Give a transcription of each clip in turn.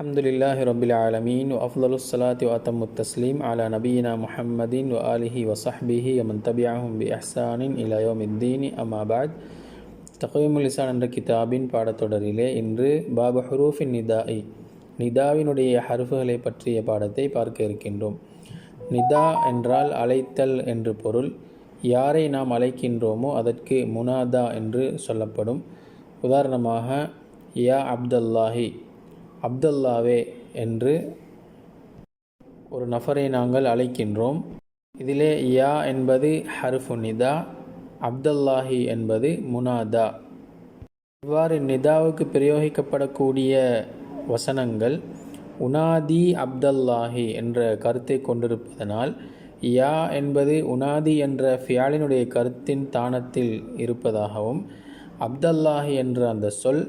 அலமதுல்லாஹி ரபில் ஆலமீன் அஃதலு சலாத்தி வாத்தமு தஸ்லீம் அலா நபீனா முஹம்மதின் வ அலிஹி வசஹ்பிஹி அமன் தபியாஹும் பி அஹ்சானின் இலயோமித்தீனி அமாபாத் தகுமுல் இசான் என்ற கிதாபின் பாடத்தொடரிலே இன்று பாப ஹரூஃபின் நிதாஇ நிதாவினுடைய ஹருஃபுகளை பற்றிய பாடத்தை பார்க்க இருக்கின்றோம். நிதா என்றால் அழைத்தல் என்று பொருள். யாரை நாம் அழைக்கின்றோமோ அதற்கு முனாதா என்று சொல்லப்படும். உதாரணமாக யா அப்துல்லாஹி அப்தல்லாவே என்று ஒரு நபரை நாங்கள் அழைக்கின்றோம். இதிலே யா என்பது ஹருஃபு நிதா அப்தல்லாஹி என்பது முனாதா. இவ்வாறு நிதாவுக்கு பிரயோகிக்கப்படக்கூடிய வசனங்கள் உனாதி அப்தல்லாஹி என்ற கருத்தை கொண்டிருப்பதனால் யா என்பது உனாதி என்ற ஃபியாலினுடைய கருத்தின் தானத்தில் இருப்பதாகவும் அப்தல்லாஹி என்ற அந்த சொல்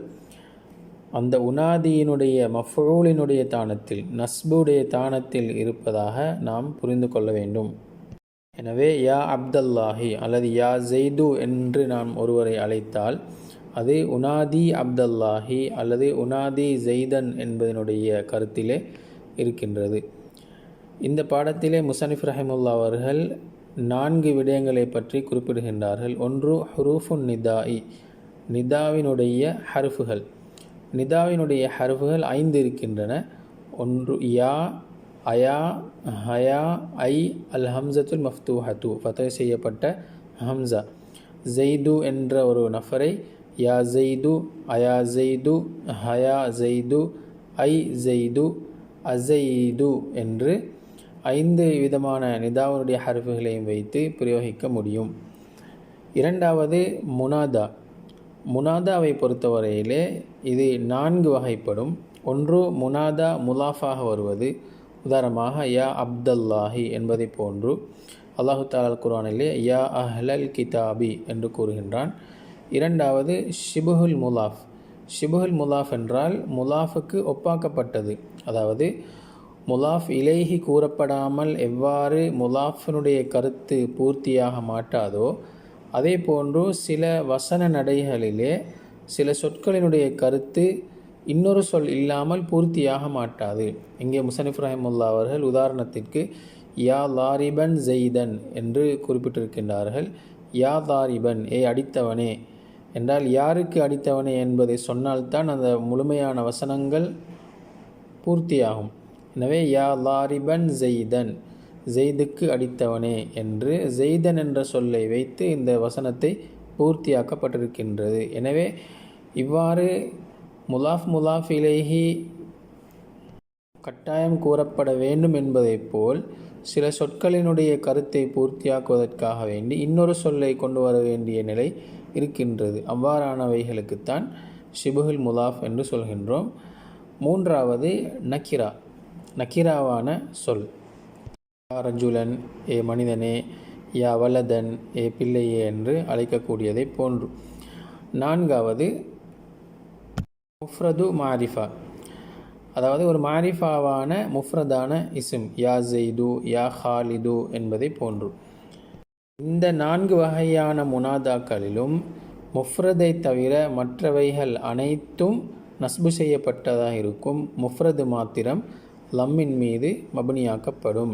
அந்த உனாதியினுடைய மஃபூலினுடைய தானத்தில் நஸ்புடைய தானத்தில் இருப்பதாக நாம் புரிந்து கொள்ள வேண்டும். எனவே யா அப்தல்லாஹி அல்லது யா ஜெய்து என்று நாம் ஒருவரை அழைத்தால் அது உனாதி அப்தல்லாஹி அல்லது உனாதி ஜெய்தன் என்பதனுடைய கருத்திலே இருக்கின்றது. இந்த பாடத்திலே முசனிஃப் ரஹிமுல்லா அவர்கள் நான்கு விடயங்களை பற்றி குறிப்பிடுகின்றார்கள். ஒன்று ஹுரூஃபுன் நிதாயி நிதாவினுடைய ஹருஃபுகள். நிதாவினுடைய ஹர்வுகள் ஐந்து இருக்கின்றன. ஒன்று யா அயா ஹயா ஐ அல் ஹம்சத்துல் மஃப்தூஹத்து ஃபத்தை செய்யப்பட்ட ஹம்சா. ஜெய்து என்ற ஒரு நஃபரை யா ஜெய்து அயா ஜெய்து ஹயா ஜெய்து ஐ ஜெய்து அசைது என்று ஐந்து விதமான நிதாவனுடைய ஹர்ஃபுகளையும் வைத்து பிரயோகிக்க முடியும். இரண்டாவது முனாதா. முனாதாவை பொறுத்தவரையிலே இது நான்கு வகைப்படும். ஒன்று முனாதா முலாஃபாக வருவது. உதாரணமாக யா அப்தல்லாஹி என்பதை போன்று. அல்லாஹு தாலால் குரானிலே யா அஹ்லல் கிதாபி என்று கூறுகின்றான். இரண்டாவது ஷிபுஹுல் முலாஃப். ஷிபுஹுல் முலாஃப் என்றால் முலாஃபுக்கு ஒப்பாக்கப்பட்டது. அதாவது முலாஃப் இலேஹி கூறப்படாமல் எவ்வாறு முலாஃபினுடைய கருத்து பூர்த்தியாக மாட்டாதோ அதே போன்று சில வசன நடைகளிலே சில சொற்களினுடைய கருத்து இன்னொரு சொல் இல்லாமல் பூர்த்தியாக மாட்டாது. இங்கே முசனிஃப் ரஹிமுல்லா அவர்கள் உதாரணத்திற்கு யா லாரிபன் ஜெய்தன் என்று குறிப்பிட்டிருக்கின்றார்கள். யா லாரிபன் ஏ அடித்தவனே என்றால் யாருக்கு அடித்தவனே என்பதை சொன்னால்தான் அந்த முழுமையான வசனங்கள் பூர்த்தியாகும். எனவே யா லாரிபன் ஜெய்தன் ஜெய்துக்கு அடித்தவனே என்று ஜெய்தன் என்ற சொல்லை வைத்து இந்த வசனத்தை பூர்த்தியாக்கப்பட்டிருக்கின்றது. எனவே இவ்வாறு முலாஃப் முலாஃப் இலேஹி கட்டாயம் கூறப்பட வேண்டும் என்பதைப் போல் சில சொற்களினுடைய கருத்தை பூர்த்தியாக்குவதற்காக வேண்டி இன்னொரு சொல்லை கொண்டு வர வேண்டிய நிலை இருக்கின்றது. அவ்வாறானவைகளுக்குத்தான் ஷிபுகுல் முலாஃப் என்று சொல்கின்றோம். மூன்றாவது நக்கிரா. நக்கிராவான சொல். ரஜுலன் ஏ மனிதனே யா அவலதன் ஏ பிள்ளையே என்று அழைக்கக்கூடியதை போன்று. நான்காவது முஃப்ரது மாரிஃபா. அதாவது ஒரு மாரிஃபாவான முஃப்ரதான இசும் யா ஜெய்து யா ஹாலிது என்பதை போன்று. இந்த நான்கு வகையான முனாதாக்களிலும் முஃப்ரதை தவிர மற்றவைகள் அனைத்தும் நஸ்பு செய்யப்பட்டதாக இருக்கும் முஃப்ரது மாத்திரம் லம்மின் மீது மபனியாக்கப்படும்.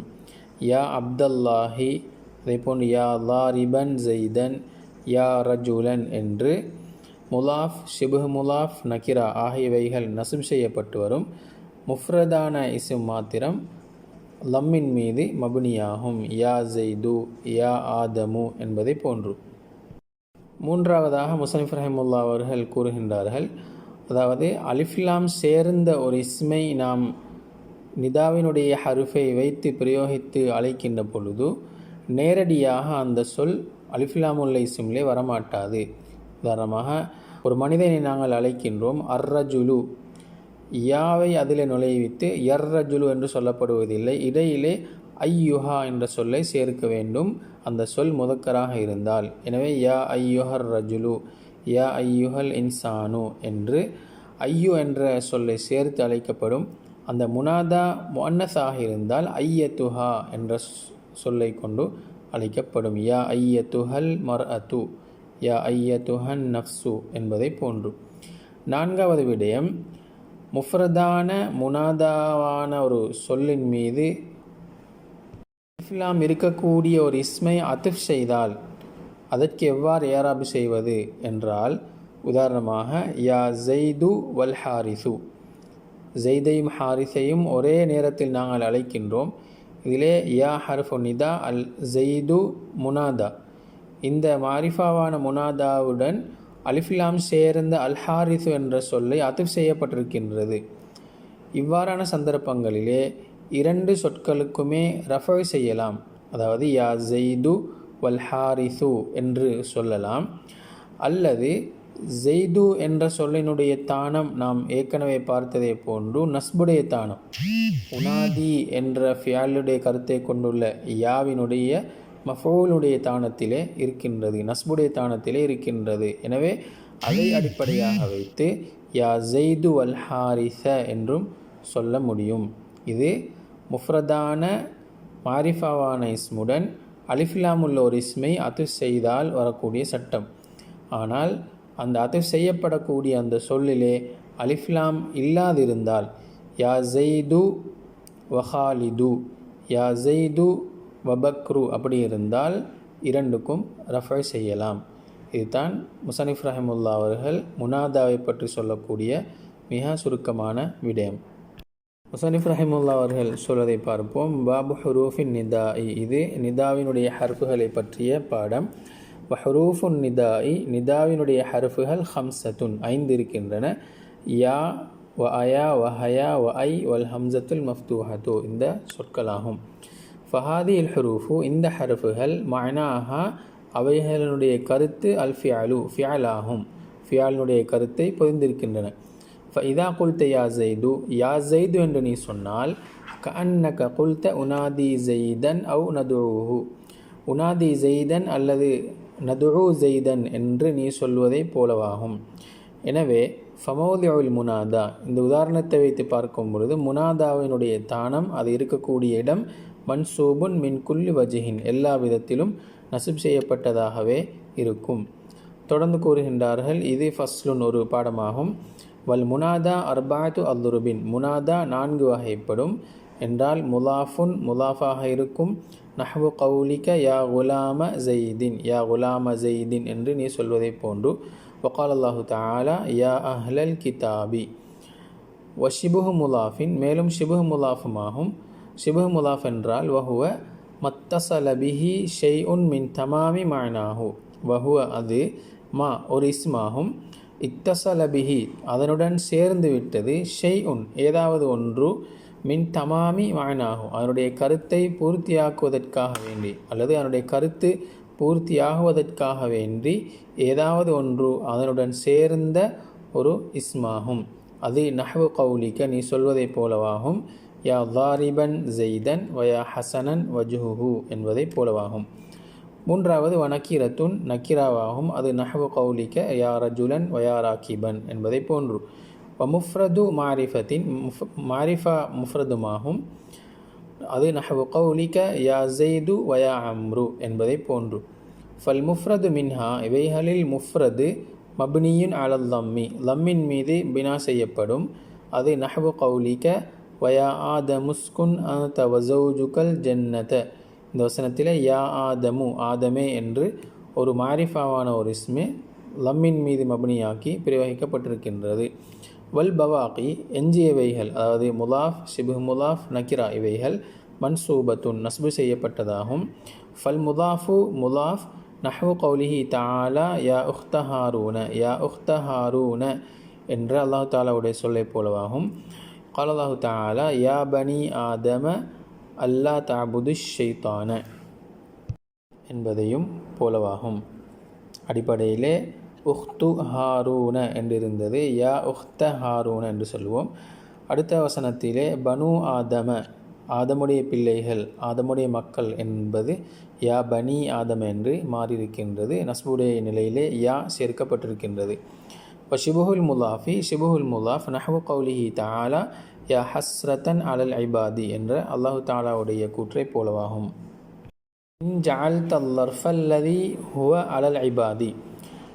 யா அப்தல்லாஹி அதே போன்று யா லாரிபன் ஜெய்தன் யா ரஜுலன் என்று முலாஃப் ஷிபுஹ் முலாஃப் நக்கிரா ஆகியவைகள் நசும் செய்யப்பட்டு வரும். முஃப்ரதான இசு மாத்திரம் லம்மின் மீது மபுனியாகும். யா ஜெய்து யா ஆதமு என்பதை போன்று. மூன்றாவதாக முசனிஃப் ரஹிமுல்லா அவர்கள் கூறுகின்றார்கள். அதாவது அலிஃப்லாம் சேர்ந்த ஒரு இஸ்மை நாம் நிதாவினுடைய ஹருஃபை வைத்து பிரயோகித்து அழைக்கின்ற பொழுது நேரடியாக அந்த சொல் அலிஃபிலாமுல்லை சிம்லே வரமாட்டாது. உதாரணமாக ஒரு மனிதனை நாங்கள் அழைக்கின்றோம் அர்ரஜுலு. யாவை அதில் நுழைவித்து எர்ரஜுலு என்று சொல்லப்படுவதில்லை இடையிலே ஐயுஹா என்ற சொல்லை சேர்க்க வேண்டும். அந்த சொல் முதக்கராக இருந்தால். எனவே யா ஐயுஹர் ரஜுலு யா ஐயுஹல் இன்சானு என்று ஐயு என்ற சொல்லை சேர்த்து அழைக்கப்படும். அந்த முனாதா முன்னஸாக இருந்தால் ஐயத்துஹா என்ற சொல்லை கொண்டு அழைக்கப்படும். யா ஐயத்துஹல் மர் அத்து யா ஐயத்துஹன் நஃப்சு என்பதை போன்று. நான்காவது விடயம் முஃப்ரதான முனாதாவான ஒரு சொல்லின் மீது இஸ்லாம் இருக்கக்கூடிய ஒரு இஸ்மை அத்துஃப் செய்தால் அதற்கு எவ்வாறு ஏராபு செய்வது என்றால் உதாரணமாக யா ஜெய்து வல் ஹாரிசு. ஜெய்தையும் ஹாரிஸையும் ஒரே நேரத்தில் நாங்கள் அழைக்கின்றோம். இதிலே யா ஹர்ஃபு நிதா அல் ஜெய்து முனாதா. இந்த மாரிஃபாவான முனாதாவுடன் அலிஃபிலாம் சேர்ந்த அல் ஹாரிசு என்ற சொல்லை அத்துஃப் செய்யப்பட்டிருக்கின்றது. இவ்வாறான சந்தர்ப்பங்களிலே இரண்டு சொற்களுக்குமே ரஃபை செய்யலாம். அதாவது யா ஜெய்து வல் ஹாரிசு என்று சொல்லலாம். அல்லது ஜெய்து என்ற சொல்லினுடைய தானம் நாம் ஏற்கனவே பார்த்ததை போன்று நஸ்புடைய தானம். உனாதி என்ற ஃபியாலுடைய கருத்தை கொண்டுள்ள யாவினுடைய மஃபோலுடைய தானத்திலே இருக்கின்றது நஸ்புடைய தானத்திலே இருக்கின்றது. எனவே அதை அடிப்படையாக வைத்து யா ஜெய்து அல் ஹாரிச என்றும் சொல்ல முடியும். இது முஃப்ரதான மாரிஃபாவான இஸ்முடன் அலிஃபிலாமுள்ள ஒரு இஸ்மை அது செய்தால் வரக்கூடிய சட்டம். ஆனால் அந்த அத்து செய்யப்படக்கூடிய அந்த சொல்லிலே அலிஃப்லாம் இல்லாதிருந்தால் யா ஜெய்து வஹாலிது யா ஜெய்து வபக்ரு அப்படி இருந்தால் இரண்டுக்கும் ரஃபை செய்யலாம். இதுதான் முசனிஃப் ரஹமுல்லா அவர்கள் முனாதாவை பற்றி சொல்லக்கூடிய மிக சுருக்கமான விடயம். முசனிஃப் ரஹிமுல்லா அவர்கள் சொல்வதை பார்ப்போம். பாபு ஹுரூஃபின் நிதா இது நிதாவினுடைய ஹர்ஃபுகளை பற்றிய பாடம். வஹரூஃபுன் நிதாயி நிதாவினுடைய ஹர்ஃபுகள் ஹம்சத்துன் ஐந்து இருக்கின்றன. யா வ அயா வ ஹயா வ ஐ வல் ஹம்சத்துல் மஃப்தூஹத்து இந்த சொற்களாகும். ஃபஹாதி இல் ஹரூஃபு இந்த ஹருஃபுகள் மனாஹா அவைகளினுடைய கருத்து அல் ஃபியாலு ஃபியாலாகும் ஃபியாலினுடைய கருத்தை பொதிந்திருக்கின்றன இதா குல்த யா ஜெய்து யா ஜெய்து என்று நீ சொன்னால் கண்ணக குல்த உனாதி ஜெய்தன் அவு நதுஹு உனாதி ஜெய்தன் அல்லது நதுஹு ஜெய்தன் என்று நீ சொல்வதை போலவாகும். எனவே ஃபமௌதியாவில் முனாதா இந்த உதாரணத்தை வைத்து பார்க்கும் பொழுது முனாதாவினுடைய தானம் அது இருக்கக்கூடிய இடம் மன்சூபுன் மின் குல்லி வஜிஹின் எல்லா விதத்திலும் நசிப் செய்யப்பட்டதாகவே இருக்கும். தொடர்ந்து கூறுகின்றார்கள் இது ஃபஸ்லுன் ஒரு பாடமாகும். வல் முனாதா அர்பாத்து அல்லுருபின் முனாதா நான்கு வகைப்படும். என்றால் முலாஃபுன் முலாஃபாக இருக்கும். நஹ்வு கவுலிக்க யா குலாம ஜெய்தின். யா குலாம ஜெய்தின் என்று நீ சொல்வதை போன்று. வக்கால் அல்லாஹு தாலா யா அஹ்லல் கிதாபி. வஷிபுஹு முலாஃபின். மேலும் ஷிபுஹு முலாஃபுமாகும். ஷிபுஹு முலாஃப் என்றால் வஹுவ மத்தசலபிஹி ஷெய் உன் மின் தமாமி மானாஹு. வஹுவ அது மா ஒரு இஸ்மாகும். இத்தசலபிஹி அதனுடன் சேர்ந்து விட்டது ஷெய் உன் ஏதாவது ஒன்று மின் தமாமி வாயனாகும் அதனுடைய கருத்தை பூர்த்தியாக்குவதற்காக வேண்டி அல்லது அதனுடைய கருத்து பூர்த்தியாகுவதற்காக வேண்டி ஏதாவது ஒன்று அதனுடன் சேர்ந்த ஒரு இஸ்மாகும். அது நஹவு கவுலிக்க நீ சொல்வதைப் போலவாகும். யா தாரிபன் ஜெய்தன் வயா ஹசனன் வஜுஹு என்பதைப் போலவாகும். மூன்றாவது வனக்கீரத்துன் நக்கீராவாகும். அது நஹவு கவுலிக்க யா ரஜுலன் வயா ராக்கிபன் என்பதை போன்று. வமுஃப்ரது மாரிஃபத்தின் முஃப் மாரிஃபா முஃப்ரதுமாகும். அது நஹவு கௌலிக யா ஜெய்து வயா அம்ரு என்பதை போன்று. ஃபல் முஃப்ரது மின்ஹா இவைகளில் முஃப்ரது மப்னியின் அலல் லம்மி லம்மின் மீது பினா செய்யப்படும். அது நஹவு கௌலிக வயா ஆத முஸ்குன் அத வசௌஜுகல் ஜன்னத. இந்த வசனத்தில் யா ஆதமு ஆதமே என்று ஒரு மாரிஃபாவான ஒரு இஸ்மே லம்மின் மீது மபினியாக்கி பிரயோகிக்கப்பட்டிருக்கின்றது. வல் பவாக்கி எஞ்சியவைகள் அதாவது முலாஃப் ஷிபு முலாஃப் நக்கிரா இவைகள் மன்சூபத்துன் நஸ்பு செய்யப்பட்டதாகும். ஃபல் முதாஃபு முலாஃப் நஹ்வு கௌலிஹி தாலா யா உஹ்தஹாரூன யா உஹ்தஹாரூன என்ற அல்லாஹு தாலாவுடைய சொல்லை போலவாகும். கால் அல்லாஹு தாலா யா பனி ஆதம அல்லா தாபுது ஷெய்தான என்பதையும் போலவாகும். அடிப்படையிலே உஹ்து ஹாரூன என்றிருந்தது. யா உஹ்த ஹாரூன என்று சொல்வோம் அடுத்த வசனத்திலே பனு ஆதம ஆதமுடைய பிள்ளைகள் ஆதமுடைய மக்கள் என்பது யா பனி ஆதம் என்று மாறியிருக்கின்றது. நஸ்புடைய நிலையிலே யா சேர்க்கப்பட்டிருக்கின்றது. இப்போ ஷிபுஹுல் முலாஃபி ஷிபுஹுல் முலாஃப் நஹவு கௌலிஹி தாலா யா ஹஸ்ரத்தன் அலல் ஐபாதி என்ற அல்லாஹு தாலாவுடைய கூற்றை போலவாகும். இன் ஜால் தல்லர்ஃபல்லதி ஹுவ அலல் ஐபாதி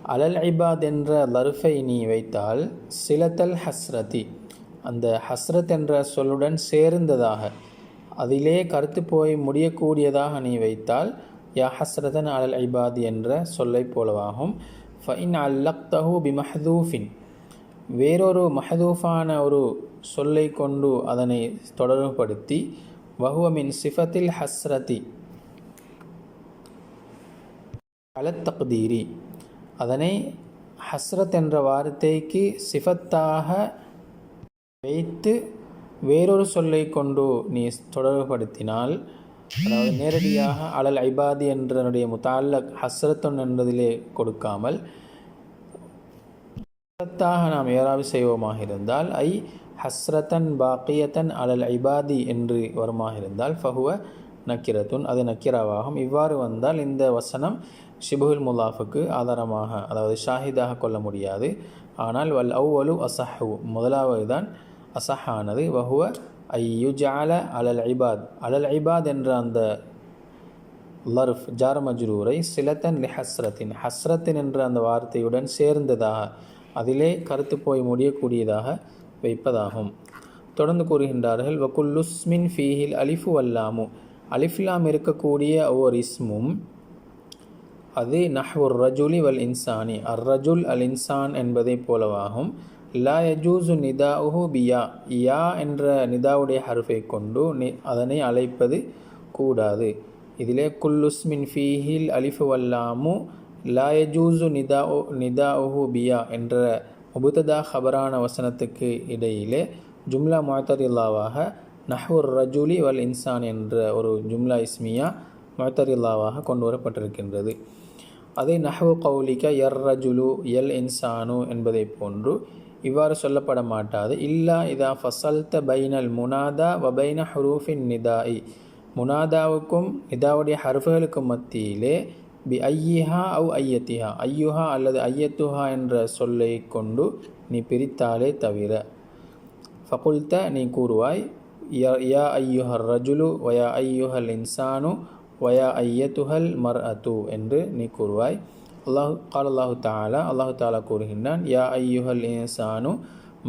அலல் ஐபாத் என்ற லருஃபை நீ வைத்தால் சிலத்தல் ஹஸ்ரதி. அந்த ஹஸ்ரத் என்ற சொல்லுடன் சேர்ந்ததாக அதிலே கருத்து போய் முடியக்கூடியதாக நீ வைத்தால் யா ஹஸ்ரதன் அலல் ஐபாத் என்ற சொல்லை போலவாகும். ஃபைன் அல்லக்தஹு பி மஹதூஃபின் வேறொரு மஹதூஃபான ஒரு சொல்லை கொண்டு அதனை தொடர்புபடுத்தி வஹுவமின் சிஃபத்தில் ஹஸ்ரதி. அலத்தக்தீரி அதனை ஹஸ்ரத் என்ற வார்த்தைக்கு சிஃபத்தாக வைத்து வேறொரு சொல்லை கொண்டு நீ தொடர்புபடுத்தினால் அதாவது நேரடியாக அலல் ஐபாதி என்றனுடைய முத்தால்லக் ஹஸ்ரத்தன் என்பதிலே கொடுக்காமல் ஹஸ்ரத்தாக நாம் ஏறாவு செய்வோமாக இருந்தால் ஐ ஹஸ்ரத்தன் பாக்கியத்தன் அலல் ஐபாதி என்று வருமாக இருந்தால் ஃபஹுவ நக்கிரத்துன் அது நக்கிராவாகும். இவ்வாறு வந்தால் இந்த வசனம் ஷிபுல் முலாஃபுக்கு ஆதாரமாக அதாவது ஷாஹிதாக கொள்ள முடியாது. ஆனால் வல் அவ்வலு அசஹு முதலாவது தான் அசஹானது வஹுவ ஐயுஜால அலல் ஐபாத் அலல் ஐபாத் என்ற அந்த லர்ஃப் ஜார் மஜ்ரூரை சிலத்தன் லி ஹஸ்ரத்தின் ஹஸ்ரத்தின் என்ற அந்த வார்த்தையுடன் சேர்ந்ததாக அதிலே கருத்து போய் முடியக்கூடியதாக வைப்பதாகும். தொடர்ந்து கூறுகின்றார்கள் வக்குல்லுஸ்மின் ஃபீஹில் அலிஃபு அல்லாமு அலிஃப்லாம் இருக்கக்கூடிய ஒவ்வொரு இஸ்மும் அது நஹ்வுர் ரஜுலி வல் இன்சானி அர் ரஜுல் அல் இன்சான் என்பதை போலவாகும். லா யஜூசு நிதாஉஹு பியா. யா என்ற நிதாவுடைய ஹருஃபை கொண்டு நி அதனை அழைப்பது கூடாது. இதிலே குல்லுஸ்மின் ஃபீஹில் அலிஃபு வல்லாமு லா யஜூசு நிதா நிதாஉஹு பியா என்ற முபுத்ததா ஹபரான வசனத்துக்கு இடையிலே ஜும்லா முத்தரில்லாவாக நஹ்வுர் ரஜுலி வல் இன்சான் என்ற ஒரு ஜும்லா இஸ்மியா முத்தரில்லாவாக கொண்டு வரப்பட்டிருக்கின்றது அதே நஹவு கௌலிக்க எர் ரஜுலு எல் இன்சானு என்பதை போன்று இவ்வாறு சொல்லப்பட மாட்டாது இல்லா இதா ஃபசல்த பைனல் முனாதா வபைன ஹரூஃபின் நிதாயி முனாதாவுக்கும் நிதாவுடைய ஹர்ஃபுகளுக்கும் மத்தியிலே பி ஐயிஹா அவு ஐயத்திஹா. ஐயுஹா அல்லது ஐயத்துஹா என்ற சொல்லை கொண்டு நீ பிரித்தாலே தவிர. ஃபகுல்த நீ கூறுவாய் யா ஐயுஹர் ரஜுலு வயா ஐயுஹல் இன்சானு வயா ஐயத்துஹல் மர் அத்து என்று நீ கூறுவாய். அல்லாஹு கால் அல்லாஹு தாலா அல்லாஹு தாலா கூறுகின்றான் யா ஐயுஹல் இன்சானு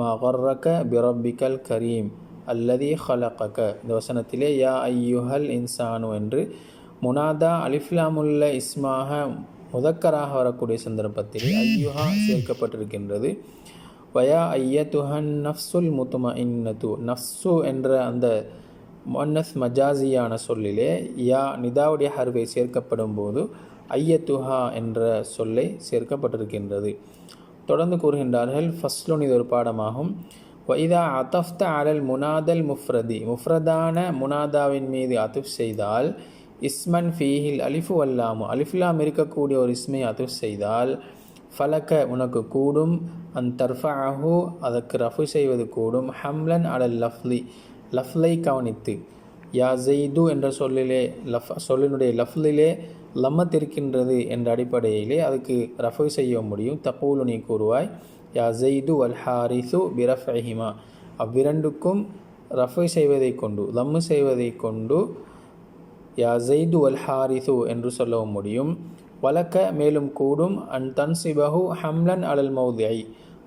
மகர்ரக பிரபிகல் கரீம் அல்லதி ஹலகக இந்த வசனத்திலே யா ஐயுஹல் இன்சானு என்று முனாதா அலிஃப்லாமுல்ல இஸ்மாக முதக்கராக வரக்கூடிய சந்தர்ப்பத்தில் ஐயுஹா சேர்க்கப்பட்டிருக்கின்றது. வயா ஐயத்துஹன் நஃப்சுல் முத்துமா இன்னத்து நஃப்சு என்ற அந்த மொன்னஸ் மஜாசியான சொல்லிலே யா நிதாவுடைய ஹர்வை சேர்க்கப்படும் போது ஐயத்துஹா என்ற சொல்லை சேர்க்கப்பட்டிருக்கின்றது. தொடர்ந்து கூறுகின்றார்கள் ஃபஸ்லுன் இது ஒரு பாடமாகும். வைதா அத்தஃப்த அலல் முனாதல் முஃப்ரதி. முஃப்ரதான முனாதாவின் மீது அத்துஃப் செய்தால் இஸ்மன் ஃபீஹில் அலிஃபு அல்லாமு அலிஃபுலாம் இருக்கக்கூடிய ஒரு இஸ்மை அதுஃப் செய்தால் ஃபலக்க உனக்கு கூடும். அந் தர்ஃபாஹு அதற்கு ரஃபு செய்வது கூடும். ஹம்லன் அலல் லஃப்லி லஃப்லை கவனித்து யா ஜெய்து என்ற சொல்லிலே லஃப் சொல்லினுடைய லஃப்லிலே லம்மத் இருக்கின்றது என்ற அடிப்படையிலே அதுக்கு ரஃபு செய்ய முடியும். தப்பூலு நீ கூறுவாய் யா ஜெய்து அல் ஹாரிசு பிரஃப் அவ்விரண்டுக்கும் ரஃபு செய்வதை கொண்டு லம்மு செய்வதை கொண்டு யா ஜெய்து அல் ஹாரிசு என்று சொல்லவும் முடியும். வழக்க மேலும் கூடும் அன் தன்சிபஹு ஹம்லன் அலல் மௌதியை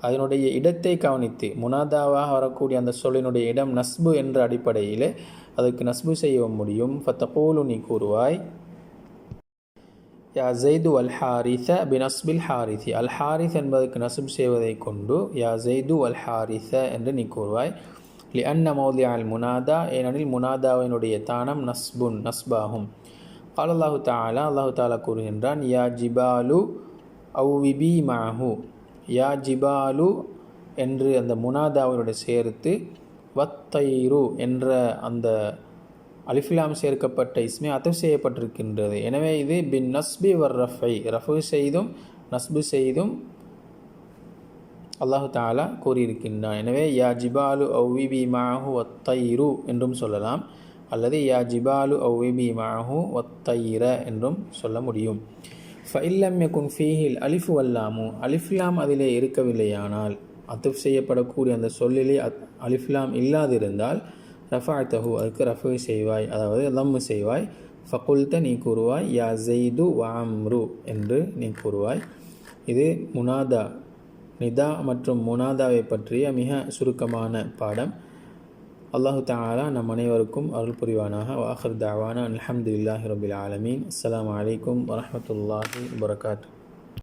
அதனுடைய இடத்தை கவனித்து முனாதாவாக வரக்கூடிய அந்த சொல்லினுடைய இடம் நஸ்பு என்ற அடிப்படையில் அதுக்கு நஸ்பு செய்ய முடியும். ஃபத்தகூலு நீ கூறுவாய் யா ஜெய்து அல் ஹாரிச பினஸ்பில் ஹாரிசி அல் ஹாரிஸ் என்பதற்கு நசுப் செய்வதை கொண்டு யா ஜெய்து அல் ஹாரிச என்று நீ கூறுவாய். லி அன்ன மௌதி அல் முனாதா ஏனெனில் முனாதாவினுடைய தானம் நஸ்புன் நஸ்பாகும். கால் அல்லாஹு தாலா அல்லாஹு தாலா கூறுகின்றான் யா ஜிபாலு அவ்விபி மாஹு. யா ஜிபாலு என்று அந்த முனாதாவினுடைய சேர்த்து வத்தைரு என்ற அந்த அலிஃபிலாம் சேர்க்கப்பட்ட இஸ்மே அத்தப் செய்யப்பட்டிருக்கின்றது. எனவே இது பின் நஸ்பி வர் ரஃபை ரஃபு செய்தும் நஸ்பு செய்தும் அல்லாஹு தாலா கூறியிருக்கின்றான். எனவே யா ஜிபாலு ஒவ்விபி மாஹு ஒத்தைரு என்றும் சொல்லலாம். அல்லது யா ஜிபாலு ஒவ்விபி மாஹு ஒத்தைர என்றும் சொல்ல முடியும். ஃபைல்லம் யகுன் ஃபீஹில் அலிஃபு அல்லாமு அலிஃப்லாம் அதிலே இருக்கவில்லையானால் அத்துப் செய்யப்படக்கூடிய அந்த சொல்லிலே அத் அலிஃப்லாம் இல்லாதிருந்தால் ரஃபா தஹு அதுக்கு ரஃபு செய்வாய் அதாவது லம்மு செய்வாய். ஃபகுல்த நீ கூறுவாய் யா ஜெய்து வாம்ரு என்று நீ கூறுவாய். இது முனாதா நிதா மற்றும் முனாதாவை பற்றிய மிக சுருக்கமான பாடம். அல்லாஹு தாலா நம் அனைவருக்கும் அருள் புரிவானாக வாஹர் தாவானா அல்ஹம்துலில்லாஹி ரபில் ஆலமீன் அஸ்ஸலாமு அலைக்கும் வரஹ்மத்துல்லாஹி வபரகாத்து